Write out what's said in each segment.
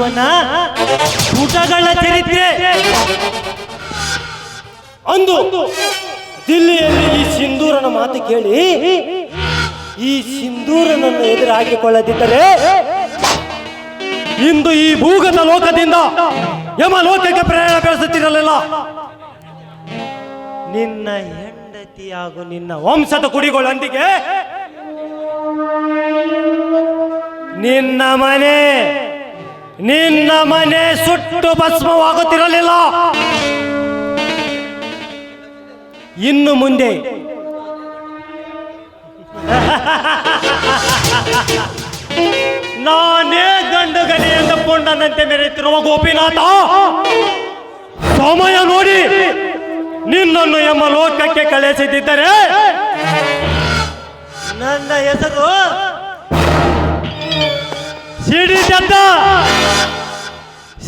ಜೀವನ, ಊಟಗಳ ಚರಿತ್ರೆ. ಅಂದು ದಿಲ್ಲಿಯಲ್ಲಿ ಈ ಸಿಂಧೂರನ ಮಾತು ಕೇಳಿ, ಈ ಸಿಂಧೂರನನ್ನು ಎದುರಾಗಿಕೊಳ್ಳದಿದ್ದರೆ ಇಂದು ಈ ಭೂಗತ ಲೋಕದಿಂದ ಯಮ ಲೋಕಕ್ಕೆ ಪ್ರಯಾಣ ಬೆಳೆಸುತ್ತಿರಲಿಲ್ಲ. ನಿನ್ನ ಹೆಂಡತಿ ಹಾಗೂ ನಿನ್ನ ವಂಶದ ಕುಡಿಗಳೊಂದಿಗೆ ನಿನ್ನ ಮನೆ ನಿನ್ನ ಮನೆ ಸುಟ್ಟು ಭಸ್ಮವಾಗುತ್ತಿರಲಿಲ್ಲ. ಇನ್ನು ಮುಂದೆ. ನಾನೇ ಗಂಡು ಗಣಿ ಎಂದು ಕೊಂಡನಂತೆ ಮೆರೆಯುತ್ತಿರುವ ಗೋಪಿನಾಥ. ಸಮಯ ನೋಡಿ. ನಿನ್ನನ್ನು ಎಂಬ ಲೋಕಕ್ಕೆ ಕಳಿಸಿದ್ದರೆ ನನ್ನ ಹೆಸರು ಸಿಡಿ ದತ್ತ.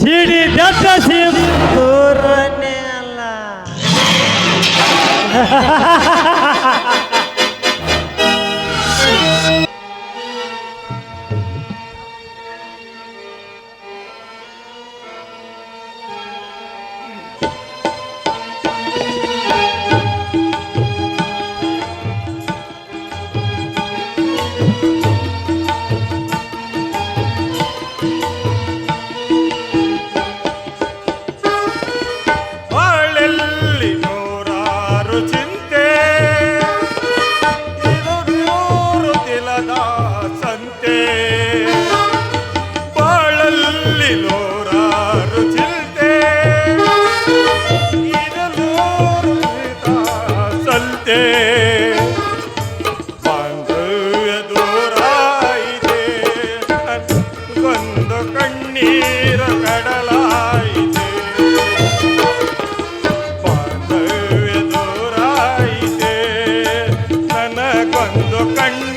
ಸಿಡಿ ದತ್ತ ಸಿಂಧೂರನೇ ಅಲ್ಲ.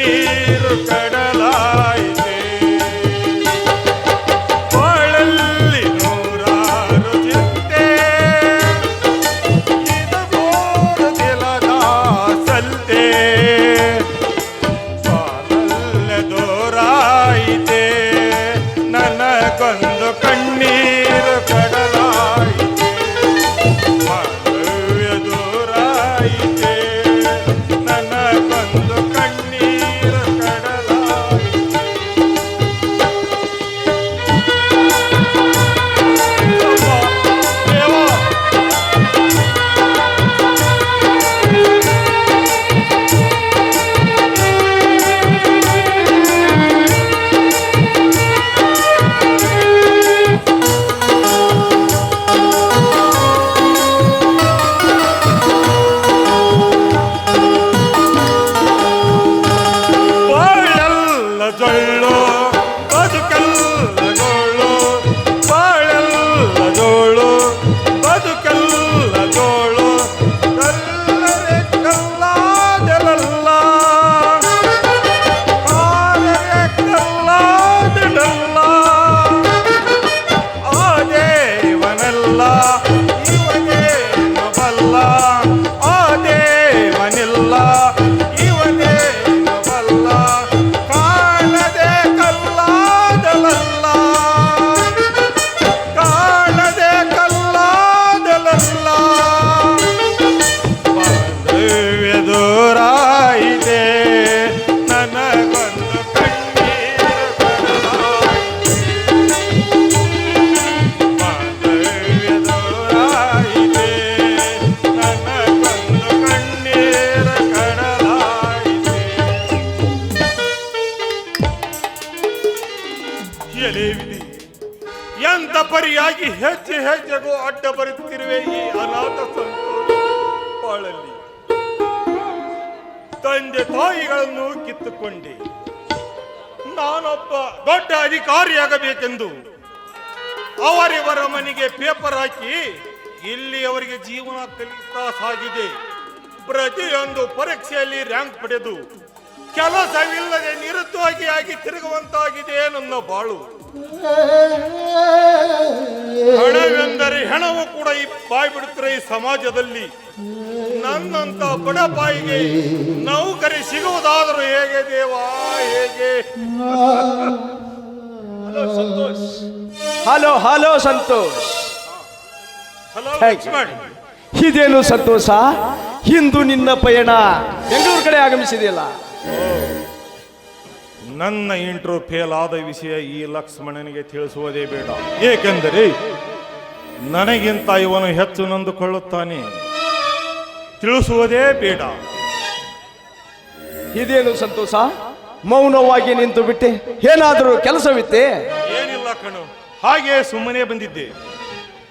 తీరు కడ ಹೆಜ್ಜೆ ಅಡ್ಡ ಬರುತ್ತಿರುವೆ ಈ ಅನಾಥ ಸಂತೋಷ ಬಾಳಲ್ಲಿ ತಂದೆ ತಾಯಿಗಳನ್ನು ಕಿತ್ತುಕೊಂಡೆ. ನಾನೊಬ್ಬ ದೊಡ್ಡ ಅಧಿಕಾರಿಯಾಗಬೇಕೆಂದು ಅವರಿವರ ಮನೆಗೆ ಪೇಪರ್ ಹಾಕಿ ಇಲ್ಲಿ ಅವರಿಗೆ ಜೀವನ ಕಲಿತಾ ಸಾಗಿದೆ. ಪ್ರತಿಯೊಂದು ಪರೀಕ್ಷೆಯಲ್ಲಿ ರ್ಯಾಂಕ್ ಪಡೆದು ಕೆಲಸವಿಲ್ಲದೆ ನಿರುದ್ಯೋಗಿಯಾಗಿ ತಿರುಗುವಂತಾಗಿದೆ ನನ್ನ ಬಾಳು. ಹಣವೆಂದರೆ ಹೆಣವು ಕೂಡ ಈ ಬಾಯಿ ಬಿಡುತ್ತಾರೆ ಈ ಸಮಾಜದಲ್ಲಿ ನನ್ನಂತ ಬಡ ಬಾಯಿಗೆ ನೌಕರಿ ಸಿಗುವುದಾದರೂ ಹೇಗೆ ದೇವಾ ಹೇಗೆ? Santosh. Hello hello Santosh. Hello. Lakshman. ಇದೇನು ಸಂತೋಷ? ಇಂದು ನಿನ್ನ ಪಯಣ. ಬೆಂಗಳೂರು ಕಡೆ ಆಗಮಿಸಿದೆಯಲ್ಲ? ನನ್ನ ಇಂಟ್ರೋ ಫೇಲ್ ಆದ ವಿಷಯ ಈ ಲಕ್ಷ್ಮಣನಿಗೆ ತಿಳಿಸುವುದೇ ಬೇಡ. ಏಕೆಂದರೆ ನನಗಿಂತ ಇವನು ಹೆಚ್ಚು ನೊಂದುಕೊಳ್ಳುತ್ತಾನೆ. ತಿಳಿಸುವುದೇ ಬೇಡ. ಇದೇನು ಸಂತೋಷ? ಮೌನವಾಗಿ ನಿಂತು ಬಿಟ್ಟೆ. ಏನಾದರೂ ಕೆಲಸವಿತ್ತೆ? ಏನಿಲ್ಲ ಕಣು. ಹಾಗೆ ಸುಮ್ಮನೆ ಬಂದಿದ್ದೆ.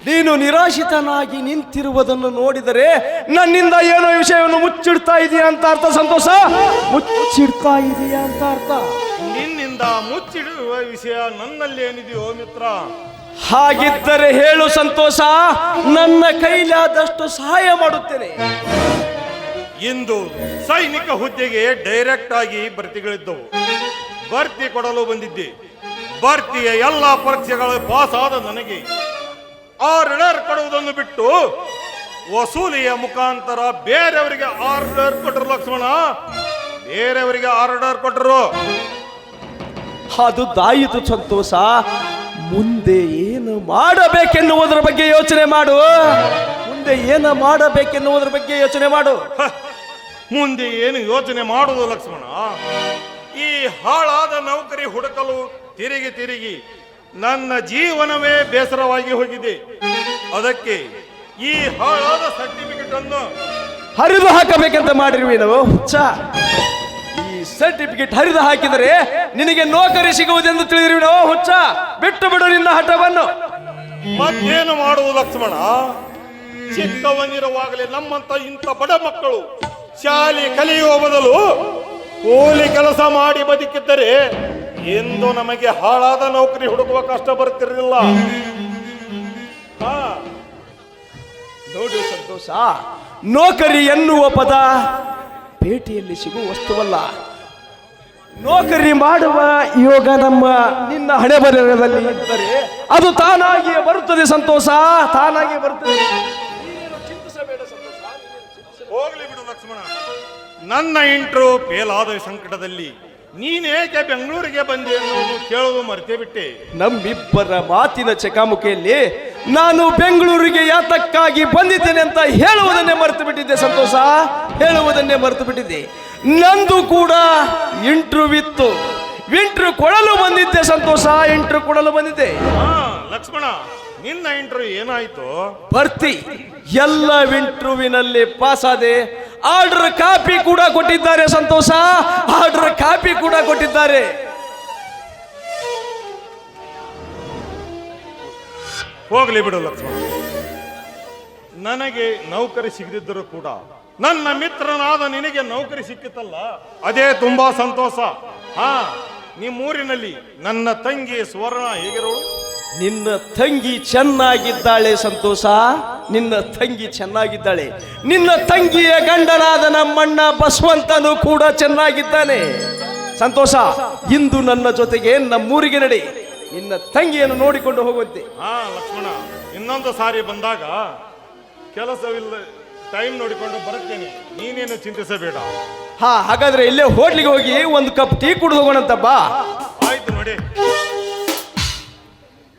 ನೀನು ನಿರಾಶಿತನಾಗಿ ನಿಂತಿರುವುದನ್ನು ನೋಡಿದರೆ ನನ್ನಿಂದ ಏನೋ ವಿಷಯವನ್ನು ಮುಚ್ಚಿಡ್ತಾ ಇದೆಯಾ ಅಂತ ಅರ್ಥ ಸಂತೋಷ? ಮುಚ್ಚಿಡ್ತಾ ಇದೆಯಾ ಅಂತ ಅರ್ಥ. ನಿನ್ನಿಂದ ಮುಚ್ಚಿಡುವ ವಿಷಯ ನನ್ನಲ್ಲೇನಿದೆಯೋ ಮಿತ್ರ? ಹಾಗಿದ್ದರೆ ಹೇಳು ಸಂತೋಷ ನನ್ನ ಕೈಲಾದಷ್ಟು ಸಹಾಯ ಮಾಡುತ್ತೇನೆ. ಇಂದು ಸೈನಿಕ ಹುದ್ದೆಗೆ ಡೈರೆಕ್ಟ್ ಆಗಿ ಭರ್ತಿಗಳಿದ್ದವು. ಭರ್ತಿ ಕೊಡಲು ಬಂದಿದ್ದೆ. ಭರ್ತಿಯ ಎಲ್ಲ ಪರೀಕ್ಷೆಗಳು ಪಾಸ್ ಆದ ನನಗೆ. ಆರ್ಡರ್ ಕೊಡುವುದನ್ನು ಬಿಟ್ಟು ವಸೂಲಿಯ ಮುಖಾಂತರ ಬೇರೆಯವರಿಗೆ ಆರ್ಡರ್ ಕೊಟ್ಟರು ಲಕ್ಷ್ಮಣ. ಬೇರೆಯವರಿಗೆ ಆರ್ಡರ್ ಕೊಟ್ಟರು. ಅದು ದಾಯಿತು ಸಂತೋಷ. ಮುಂದೆ ಏನು ಮಾಡಬೇಕೆನ್ನುವುದರ ಬಗ್ಗೆ ಯೋಚನೆ ಮಾಡು. ಮುಂದೆ ಏನು ಮಾಡಬೇಕೆನ್ನುವುದರ ಬಗ್ಗೆ ಯೋಚನೆ ಮಾಡು. ಮುಂದೆ ಏನು ಯೋಚನೆ ಮಾಡುವುದು ಲಕ್ಷ್ಮಣ? ಈ ಹಾಳಾದ ನೌಕರಿ ಹುಡುಕಲು ತಿರುಗಿ ತಿರುಗಿ ನನ್ನ ಜೀವನವೇ ಬೇಸರವಾಗಿ ಹೋಗಿದೆ. ಅದಕ್ಕೆ ಈ ಹಾಳಾದ ಸರ್ಟಿಫಿಕೇಟ್ ಅನ್ನು ಹರಿದು ಹಾಕಬೇಕಂತ ಮಾಡಿರುವೆ ನಾವು ಹುಚ್ಚ ಈ ಸರ್ಟಿಫಿಕೇಟ್ ಹರಿದು ಹಾಕಿದರೆ ನಿನಗೆ ನೌಕರಿ ಸಿಗುವುದೆಂದು ತಿಳಿದಿರಿ ನಾವು ಹುಚ್ಚ? ಬಿಟ್ಟು ಬಿಡು ನಿನ್ನ ಹಠವನ್ನು. ಮತ್ತೇನು ಮಾಡುವುದು ಲಕ್ಷ್ಮಣ? ಚಿಕ್ಕವನಿರುವಾಗಲೇ ನಮ್ಮಂತ ಇಂಥ ಬಡ ಮಕ್ಕಳು ಶಾಲೆ ಕಲಿಯುವ ಬದಲು ಕೂಲಿ ಕೆಲಸ ಮಾಡಿ ಬದುಕಿದ್ದರೆ ಎಂದು ನಮಗೆ ಹಾಳಾದ ನೌಕರಿ ಹುಡುಕುವ ಕಷ್ಟ ಬರುತ್ತಿರಲಿಲ್ಲ. ಹಾ. ನೋಡು ಸಂತೋಷ. ನೌಕರಿ ಎನ್ನುವ ಪದ ಪೇಟೆಯಲ್ಲಿ ಸಿಗುವ ವಸ್ತುವಲ್ಲ. ನೌಕರಿ ಮಾಡುವ ಯೋಗ ನಮ್ಮ ನಿನ್ನ ಹಣೆ ಬರದಲ್ಲಿ ಇದ್ದರೆ ಅದು ತಾನಾಗಿಯೇ ಬರುತ್ತದೆ ಸಂತೋಷ, ತಾನಾಗಿಯೇ ಬರುತ್ತದೆ. ಹೋಗ್ಲಿ ಬಿಡು ಲಕ್ಷ್ಮಣ. ನನ್ನ ಇಂಟ್ರೋ ಫೇಲ್ ಸಂಕಟದಲ್ಲಿ ನೀನೇಕೆ ಬೆಂಗಳೂರಿಗೆ ಬಂದೆ ಅನ್ನೋದು ಕೇಳೋದು ಮರ್ತೇ ಬಿಟ್ಟೆ. ನಮ್ಮಿಬ್ಬರ ಮಾತಿನ ಚಕಾಮುಖಿಯಲ್ಲಿ ನಾನು ಬೆಂಗಳೂರಿಗೆ ಯಾತಕ್ಕಾಗಿ ಬಂದಿದ್ದೇನೆ ಅಂತ ಹೇಳುವುದನ್ನೇ ಮರೆತು ಬಿಟ್ಟಿದ್ದೆ. ಸಂತೋಷ ಹೇಳುವುದನ್ನೇ ಮರೆತು ಬಿಟ್ಟಿದ್ದೆ. ನಂದು ಕೂಡ ಇಂಟರ್ವ್ಯೂ ಇತ್ತು ಇಂಟ್ರ್ಯೂ ಕೊಡಲು ಬಂದಿದ್ದೆ ಸಂತೋಷ ಇಂಟ್ರ್ಯೂ ಕೊಡಲು ಬಂದಿದ್ದೆ. ಹಾ ಲಕ್ಷ್ಮಣ ನಿನ್ನ ಇಂಟರ್ವ್ಯೂ ಏನಾಯ್ತು? ಬರ್ತಿ ಎಲ್ಲ ಇಂಟರ್ವ್ಯೂನಲ್ಲಿ ಪಾಸ್ ಆದೆ ಆರ್ಡರ್ ಕಾಪಿ ಕೂಡ ಕೊಟ್ಟಿದ್ದಾರೆ ಸಂತೋಷ. ಆರ್ಡರ್ ಕಾಪಿ ಕೂಡ ಕೊಟ್ಟಿದ್ದಾರೆ. ಹೋಗ್ಲಿ ಬಿಡು ಲಕ್ಷ್ಮಣ. ನನಗೆ ನೌಕರಿ ಸಿಗದಿದ್ದರೂ ಕೂಡ ನನ್ನ ಮಿತ್ರನಾದ ನಿನಗೆ ನೌಕರಿ ಸಿಕ್ಕಿತಲ್ಲ? ಅದೇ ತುಂಬಾ ಸಂತೋಷ. ಹಾ, ನಿಮ್ಮೂರಿನಲ್ಲಿ ನನ್ನ ತಂಗಿ ಸ್ವರ್ಣ ಹೇಗಿರೋಳು? ನಿನ್ನ ತಂಗಿ ಚೆನ್ನಾಗಿದ್ದಾಳೆ ಸಂತೋಷ ನಿನ್ನ ತಂಗಿ ಚೆನ್ನಾಗಿದ್ದಾಳೆ. ನಿನ್ನ ತಂಗಿಯ ಗಂಡನಾದ ನಮ್ಮಣ್ಣ ಬಸವಂತನು ಕೂಡ ಚೆನ್ನಾಗಿದ್ದಾನೆ. ಸಂತೋಷ ಇಂದು ನನ್ನ ಜೊತೆಗೆ ನಮ್ಮೂರಿಗೆ ನಡೆ. ನಿನ್ನ ತಂಗಿಯನ್ನು ನೋಡಿಕೊಂಡು ಹೋಗುವಂತೆ. ಹಾ ಲಕ್ಷ್ಮಣ ಇನ್ನೊಂದು ಸಾರಿ ಬಂದಾಗ ಕೆಲಸವಿಲ್ಲ ಟೈಮ್ ನೋಡಿಕೊಂಡು ಬರುತ್ತೇನೆ. ನೀನೇನು ಚಿಂತಿಸಬೇಡ. ಹಾ ಹಾಗಾದ್ರೆ ಇಲ್ಲೇ ಹೋಟ್ಲಿಗೆ ಹೋಗಿ ಒಂದು ಕಪ್ ಟೀ ಕುಡಿದು ಹೋಗೋಣಂತ ಬಾ. ಆಯ್ತು ನೋಡಿ.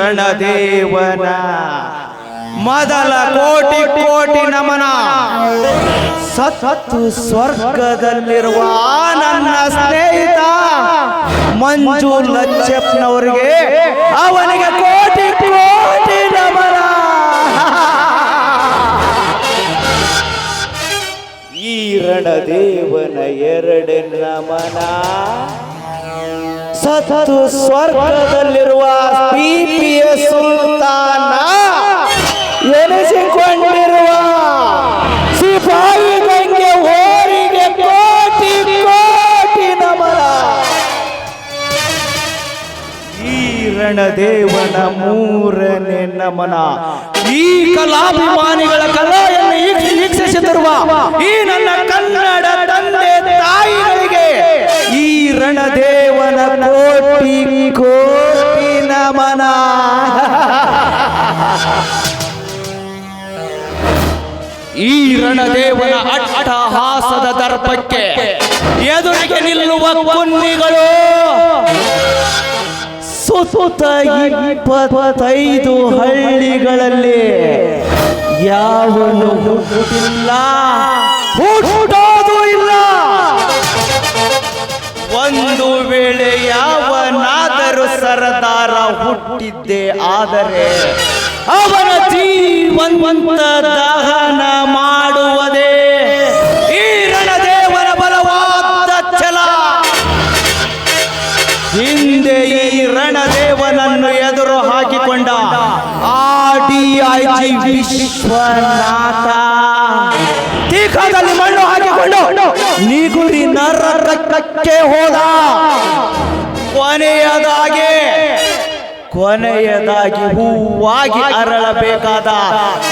ರಣದೇವನ ಮೊದಲ ಕೋಟಿ ಕೋಟಿ ನಮನ. ಸತ್ತು ಸ್ವರ್ಗದಲ್ಲಿರುವ ನನ್ನ ಸ್ನೇಹಿತ ಮಂಜು ಲಕ್ಷ್ಮಣವರಿಗೆ ಅವನಿಗೆ ಕೋಟಿ ಕೋಟಿ ನಮನ. ಈ ರಣದೇವನ ಎರಡು ನಮನ. ಸತ್ತು ಸ್ವರ್ಗದಲ್ಲಿರುವ ಪಿಪಿಯ ರಣದೇವನ ಮೂರನೇ ನಮನ. ಈ ಕಲಾಭಿಮಾನಿಗಳ ಕಲೆಯನ್ನು ವೀಕ್ಷ- ವೀಕ್ಷಿಸುತ್ತಿರುವ ಈ ನನ್ನ ಕನ್ನಡ ತಂದೆ ತಾಯಿಗಳಿಗೆ ಈ ರಣದೇವನ ಕೋಟಿ ಕೋಟಿ ನಮನ. ಈ ರಣದೇವನ ಅಟ್ಟಹಾಸದ ದರ್ಪಕ್ಕೆ ಎದುರಿಗೆ ನಿಲ್ಲುವ ಕುನ್ನಿಗಳು. ಸುತ್ತ ಇಪ್ಪತ್ತೈದು ಹಳ್ಳಿಗಳಲ್ಲಿ ಯಾವನು ಹುಟ್ಟಿಲ್ಲ? ಒಂದು ವೇಳೆ ಯಾವನಾದರೂ ಸರದಾರ ಹುಟ್ಟಿದ್ದೆ ಆದರೆ ಅವನ ಜೀವಂತ ದಹನ ಮಾಡುವುದೇ ಆಡಿಐಜಿ ವಿಶ್ವನಾಥ ತೀಖದಲ್ಲಿ ಮಣ್ಣು ಹಾಕಿಕೊಂಡು ನಿಗುರಿ ನರಕಕ್ಕೆ ಹೋದ. ಕೊನೆಯದಾಗಿ ಕೊನೆಯದಾಗಿ ಹೂವಾಗಿ ಅರಳಬೇಕಾದ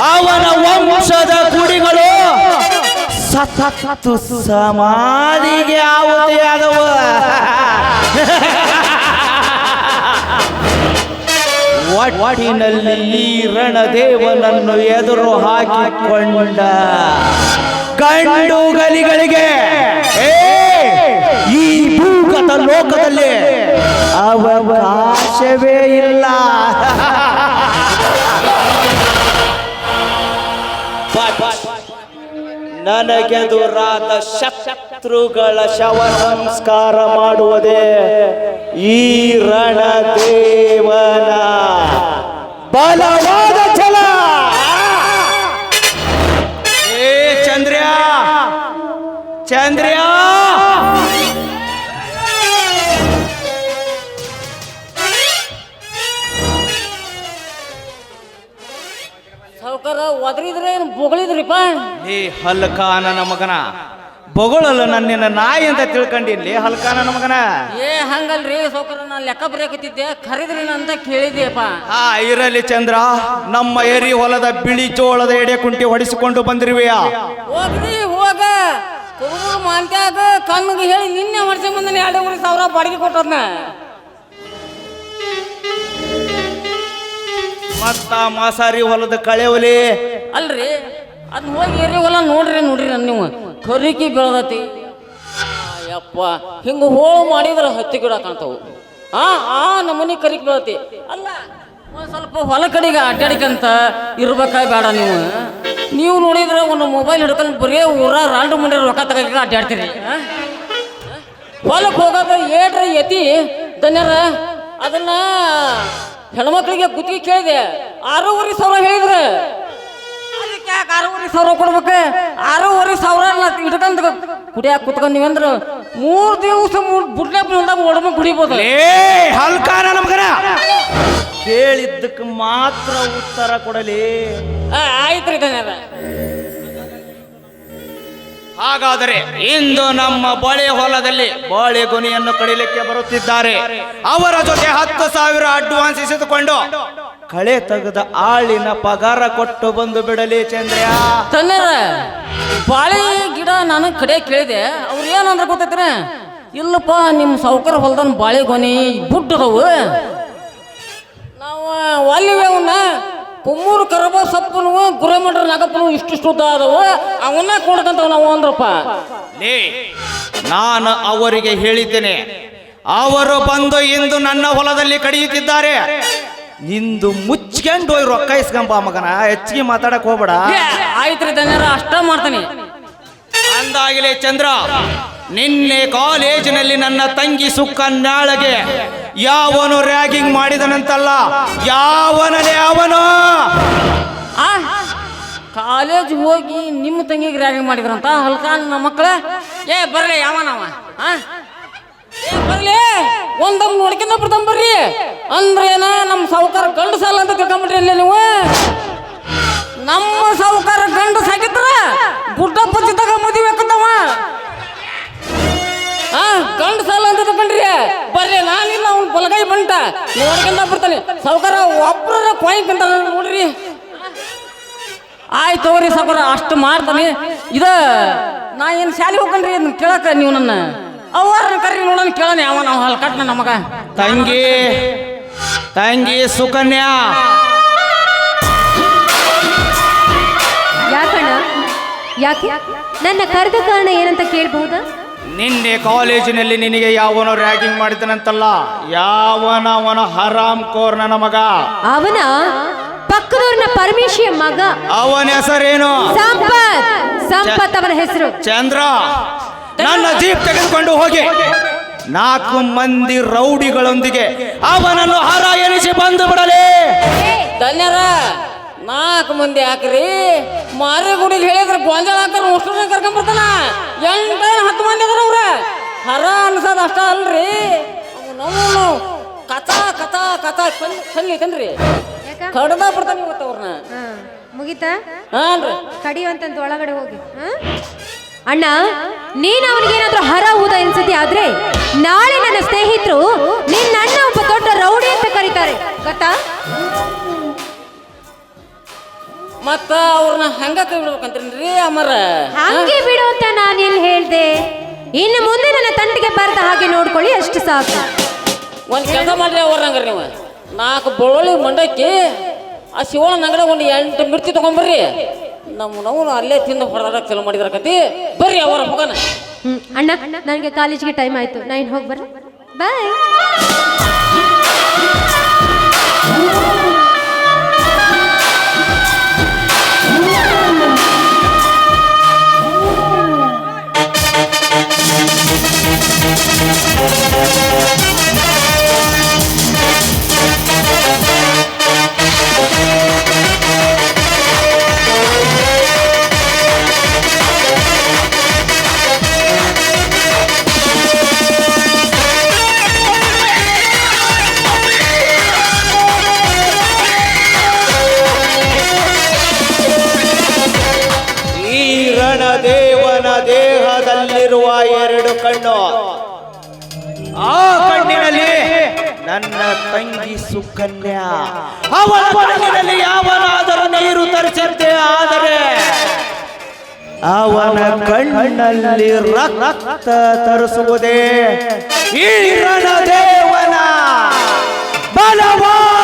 ಅವನ ವಂಶದ ಗುಡಿಗಳು ಸತತ್ತು ಸಮಾಧಿಗೆ ಆಹುತಿ ಆದವು ಒಟ್ಟಿನಲ್ಲಿ ರಣದೇವನನ್ನು ಎದುರು ಹಾಕಿಕೊಂಡ. ಗಲಿಗಳಿಗೆ ಈ ಭೂಗತ ಲೋಕದಲ್ಲಿ ಅವಕಾಶವೇ ಇಲ್ಲ. ನನಗೆದುರಾದ ಶತ್ರುಗಳ ಶವ ಸಂಸ್ಕಾರ ಮಾಡುವುದೇ ಈ ರಣದೇವನ ಬಲವಾದ ಛಲ. ಏ ಚಂದ್ರ್ಯಾ ಚಂದ್ರ್ಯ! ಸಾವುಕಾರ ಒದರಿದ್ರೆ ಏನು ಬೊಗಳಿದ್ರಿಪ್ಪ ಏ ಹಲ್ಕ ನನ್ನ ಮಗನ. ಬೊಗಳಲ್ಲ ನನ್ನಿನ ನಾಯಿ ಅಂತ ತಿಳ್ಕೊಂಡಿಲ್ಲ ಹಲ್ಕಾನ ನಮಗನ ಮಗನ. ಏ ಹಂಗಲ್ರಿ ಸಾವುಕಾರ ನಾನು ಲೆಕ್ಕ ಬರೆಯಕತ್ತಿದ್ದೆ. ಖರೀದ್ರಿ ಅಂತ ಕೇಳಿದ್ಯಪ್ಪ ಆ ಇರಲಿ ಚಂದ್ರ. ನಮ್ಮ ಏರಿ ಹೊಲದ ಬಿಳಿ ಜೋಳದ ಎಡೆ ಕುಂಟಿ ಹೊಡಿಸಿಕೊಂಡು ಬಂದಿರುವೆಯ? ಹೋಗ್ರಿ ಹೋಗ. ಮಾಂತ್ಯಾಗ ಕಣ್ಣಿಗೆ ಹೇಳಿ ನಿನ್ನೆ ವರ್ಷ ಮುಂದೆ ಮೂರು ಸಾವಿರ ಬಾಡಿಗೆ ಕೊಟ್ಟದ್ನ. ಮತ್ತ ಮಾಸಾರಿ ಹೊಲದ ಕಳೆವಲಿ. ಅಲ್ರಿ? ಅದ್ ಹೋಗಿ ಹೊಲ ನೋಡ್ರಿ ನೋಡ್ರಿ ನನ್ ನೀವು. ಕರಿಕಿ ಬೆಳದತಿ. ಯಪ್ಪ ಹಿಂಗ ಹೋಳು ಮಾಡಿದ್ರೆ ಹತ್ತಿ ಗಿಡ ಕಾಣ್ತಾವು. ಆ ಆ ನಮನಿ ಕರಿಕಿ ಬೆಳತಿ ಅಲ್ಲ ಸ್ವಲ್ಪ ಹೊಲ ಕಡೆಗೆ ಅಡ್ಡಾಡಿಕಂತ ಇರ್ಬೇಕ ಬೇಡ ನೀವು. ನೀವು ನೋಡಿದ್ರೆ ಒಂದು ಮೊಬೈಲ್ ಹಿಡ್ಕೊಂಡು ಬರೀ ಊರ ರಾಂಡು ಮಂಡಿ ರೊಕ್ಕ ತಗೋಕೆ ಅಡ್ಡಾಡ್ತೀರಿ? ಹೊಲಕ್ಕೆ ಹೋಗೋದು ಏಟ್ರಿ ಯತಿ. ಧನ್ಯರ, ಅದನ್ನ ಹೆಣ್ಮಕ್ಳಿಗೆ ಗುತ್ತಿಗೆ ಕೇಳಿದೆ. ಆರೂವರೆ ಸಾವಿರ ಹೇಳಿದ್ರೆ. ಅದಕ್ಕೆ ಯಾಕೆ ಆರೂವರೆ ಸಾವಿರ ಕೊಡ್ಬೇಕು? ಆರೂವರೆ ಸಾವಿರ ಇಟ್ಕೊಂಡ್ ಕುಡಿಯಾಕ ಕುತ್ಕೊಂಡ್ ನೀವಂದ್ರ ಮೂರ್ ದಿವಸ ಹೊಲ್ದಾಗ ಒಡಮ ಕುಡಿಬೋದು. ಕೇಳಿದ್ದಕ್ಕೆ ಮಾತ್ರ ಉತ್ತರ ಕೊಡಲಿ. ಆಯ್ತು ರೀ ದನ್ಯರ ಹಾಗಾದರೆ ಇಂದು ನಮ್ಮ ಬಳೆ ಹೊಲದಲ್ಲಿ ಬಾಳೆ ಗುನಿಯನ್ನು ಕಡಿಲಿಕ್ಕೆ ಬರುತ್ತಿದ್ದಾರೆ. ಅವರ ಜೊತೆ ಹತ್ತು ಸಾವಿರ ಅಡ್ವಾನ್ಸ್ ಇಸಿದುಕೊಂಡು ಕಳೆ ತೆಗೆದ ಆಳಿನ ಪಗಾರ ಕೊಟ್ಟು ಬಂದು ಬಿಡಲಿ ತನ್ನ ಬಾಳೆ ಗಿಡ ನಾನು ಕಡೆ ಕೇಳಿದೆ. ಅವ್ರು ಏನಂದ್ರೆ ಗೊತ್ತೈತ್ರ ಇಲ್ಲಪ್ಪ ನಿಮ್ಮ ಸೌಕರ ಹೊಲ್ದನ್ ಬಾಳೆ ಗೊನೆ ಬುಡ್ಡದವು ನಾವು ಒಲ್ಲಿವೆ ಅವನ್ನ ಕುಮ್ಮೂರು ಕರಬ ಸಪ್ಪನು ಗುರುಮಂಡ್ರ ನಾಗಪ್ಪನು ಇಷ್ಟಿಷ್ಟು ಉದ್ದ ಆದವು ಅವನ್ನ ಕೊಡ್ಕಂತ ನಾವು ಅಂದ್ರಪ್ಪ. ಲೇ, ನಾನು ಅವರಿಗೆ ಹೇಳಿದ್ದೇನೆ ಅವರು ಬಂದು ಇಂದು ನನ್ನ ಹೊಲದಲ್ಲಿ ಕಡಿಯುತ್ತಿದ್ದಾರೆ. ನಿಂದು ಮುಚ್ಕೊಂಡು ಹೋಗಿ ರೊಕ್ಕ ಇಸ್ಕಂಬ ಮಗನ ಹೆಚ್ಚಿಗೆ ಮಾತಾಡಕ್ ಹೋಗ್ಬೇಡ. ಆಯ್ತ್ರಿ ಧನ್ಯರ ಅಷ್ಟ ಮಾಡ್ತೀನಿ. ಅಂದಾಗಲೇ ಚಂದ್ರ ನಿನ್ನೆ ಕಾಲೇಜಿನಲ್ಲಿ ನನ್ನ ತಂಗಿ ಸುಕ್ಕನ್ಯಾಳಗೆ ಯಾವನು ರ್ಯಾಗಿಂಗ್ ಮಾಡಿದನಂತಲ್ಲ? ಯಾವನನೇ ಅವನು? ಆ, ಕಾಲೇಜ್ ಹೋಗಿ ನಿಮ್ಮ ತಂಗಿಗೆ ರ್ಯಾಗಿಂಗ್ ಮಾಡಿದ್ರಂತ? ಹಲ್ಕಾನ್ ನಮ್ಮ ಮಕ್ಕಳ? ಏ, ಬರ್ಲಿ ಯಾವನವ? ಆ? ಏ, ಬರ್ಲಿ. ಒಂದಮ್ ನೋಡ್ಕೊಂಡ ಬರ್ತಾನ ಬರ್ರಿ. ಅಂದ್ರೆ ನಮ್ಮ ಸಾವುಕಾರ ಗಂಡು ಸಾಲ ಅಂತ ತಿಳ್ಕೊಂಬಿಟ್ರಿ ಅಲ್ಲಿ ನೀವು? ನಮ್ಮ ಸಾವುಕಾರ ಗಂಡು ಸಾಕಿದ್ರ ಗುಡ್ಡ ಪಚ್ಚಿದಾಗ ಮದುವೆ ಹಾಕಂದವ ಆ ಗಂಡು ಸಾಲ ಅಂತ ತಗೊಂಡ್ರಿ ಬರ್ರಿ ನಾನಿಲ್ಲ ಅವ್ನು ಬಲಗೈ ಬಂಟ. ನೋಡ್ಕೊಂಡ ಬರ್ತಾನೆ. ಸಾವುಕಾರ ಒಬ್ಬರ ಪಾಯಿಂಟ್ ಅಂತ ನೋಡ್ರಿ. ಆಯ್ತು ತಗೋರಿ ಸಾವುಕಾರ ಅಷ್ಟು ಮಾಡ್ತಾನೆ. ಇದ ನಾ ಏನು ಶಾಲೆ ಹೋಗ್ಕಂಡ್ರಿ? ಅದನ್ನ ಕೇಳಕ ನೀವು ನನ್ನ. ಅವ್ರ ಕರ್ರಿ ನೋಡೋಣ ಕೇಳೋಣ ಯಾವ ನಾವು ಹಲ್ ಕಟ್ನ ನಮಗ. ತಂಗಿ ತಂಗಿ ಸುಕನ್ಯಾ. ಯಾಕಣ್ಣ? ಯಾಕೆ? ನನ್ನ ಕರೆದ ಕಾರಣ ಏನಂತ ಕೇಳಬಹುದಾ? ನಿನ್ನೆ ಕಾಲೇಜಿನಲ್ಲಿ ನಿನಗೆ ಯಾವನೋ ರ್ಯಾಗಿಂಗ್ ಮಾಡಿದನಂತಲ್ಲ? ಯಾವನವನ ಹರಾಮ್ ಕೋರ್ ನನ್ನ ಮಗ? ಅವನ ಪಕ್ಕದವ್ರನ್ನ ಪರಮೇಶಿಯ ಮಗ. ಅವನ ಹೆಸರೇನು? ಸಂಪತ್. ಸಂಪತ್ ಅವನ ಹೆಸರು. ಚಂದ್ರ. ನನ್ನ ಜೀಪ್ ತೆಗೆದುಕೊಂಡು ಹೋಗಿ. ನಾಲ್ಕು ಮಂದಿ ರೌಡಿಗಳೊಂದಿಗೆ ಅವನನ್ನು ಹರ ಎನಿಸಿ ಬಂದು ಬಿಡಲೇ. ಧನ್ಯರ. ನಾಲ್ಕು ಮಂದಿ ಹಾಕ್ರಿ. ಮಾರಿ ಗುಡಿಗೆ ಹೇಳಿದ್ರೆ ಗೊಂಜಾಳ ಹಾಕರ್ ಮುಸ್ಲಿಂ ಕರ್ಕೊಂಬರ್ತಾನ. ಎಂಟು ಹತ್ತು ಮಂದಿ ಅದ್ರ ಅವ್ರ? ಹರ ಅನ್ಸೋದು ಅಷ್ಟ ಅಲ್ರಿ. ಅವನು ಕಥಾ ಕಥಾ ಕಥಾ ಚಲ್ಲಿ ತನ್ರಿ ಕಡ್ದ ಬಿಡ್ತಾನೆ ಇವತ್ತು ಅವ್ರನ್ನ. ಮುಗಿತಾ? ಹಾನ್ರಿ ಕಡಿಯುವಂತಂತ ಒಳಗಡೆ ಹೋಗಿ ಅಣ್ಣ ನೀನ್ ಅವನಿಗೇನಾದ್ರೂ ಹರ ಊದ ಅನ್ಸತಿ ಆದ್ರೆ ನಾಳೆ ನನ್ನ ಸ್ನೇಹಿತರು ನಿನ್ನ ಅಣ್ಣ ಒಬ್ಬ ದೊಡ್ಡ ರೌಡಿ ಅಂತ ಕರೀತಾರೆ. ಗೊತ್ತಾ? ಮತ್ತ ಅವ್ರನ್ನ ಹಂಗ ಕೈ ಬಿಡ್ಬೇಕಂತೀನ್ರಿ ಅಮರ? ಹಂಗೆ ಬಿಡು ಅಂತ ನಾನು ಎಲ್ಲಿ ಹೇಳ್ದೆ? ಇನ್ನು ಮುಂದೆ ನನ್ನ ತಂಟಿಗೆ ಬರ್ದ ಹಾಗೆ ನೋಡ್ಕೊಳ್ಳಿ ಅಷ್ಟು ಸಾಕು. ಒಂದ್ ಕೆಲಸ ಮಾಡ್ರಿ ಅವ್ರ ಹಂಗಾರ ನೀವು. ನಾಲ್ಕು ಬೊಳ್ಳಿ ಮಂಡಕ್ಕಿ ಆ ಶಿವನ ನಂಗಡೆ ಒಂದು ಎಂಟು ಮಿರ್ಚಿ ತಗೊಂಬರ್ರಿ. ನಮ್ಮ ನಾವು ಅಲ್ಲೇ ತಿಂದು ಹೊಡೆದಾಗ ಚಲೋ ಮಾಡಿದ್ರ ಕತಿ ಬರ್ರಿ ಅವರ ಹೋಗೋಣ. ಹ್ಮ್ ಅಣ್ಣ ನನಗೆ ಕಾಲೇಜ್ಗೆ ಟೈಮ್ ಆಯ್ತು. ನಾ ಇನ್ನು ಹೋಗಿ ಬರ್ರಿ ಬಾಯ್ ಎರಡು ಕಣ್ಣು ಆ ಕಣ್ಣಿನಲ್ಲಿ ನನ್ನ ತಂಗಿ ಸುಕನ್ಯಾ ಯಾವನಾದರೂ ನೀರು ತರಿಸಂತೆ ಆದರೆ ಅವನ ಕಣ್ಣಲ್ಲಿ ರಕ್ತ ತರಿಸುವುದೇ ಈ ರಣದೇವನ ಬಲವಾದ ಛಲ.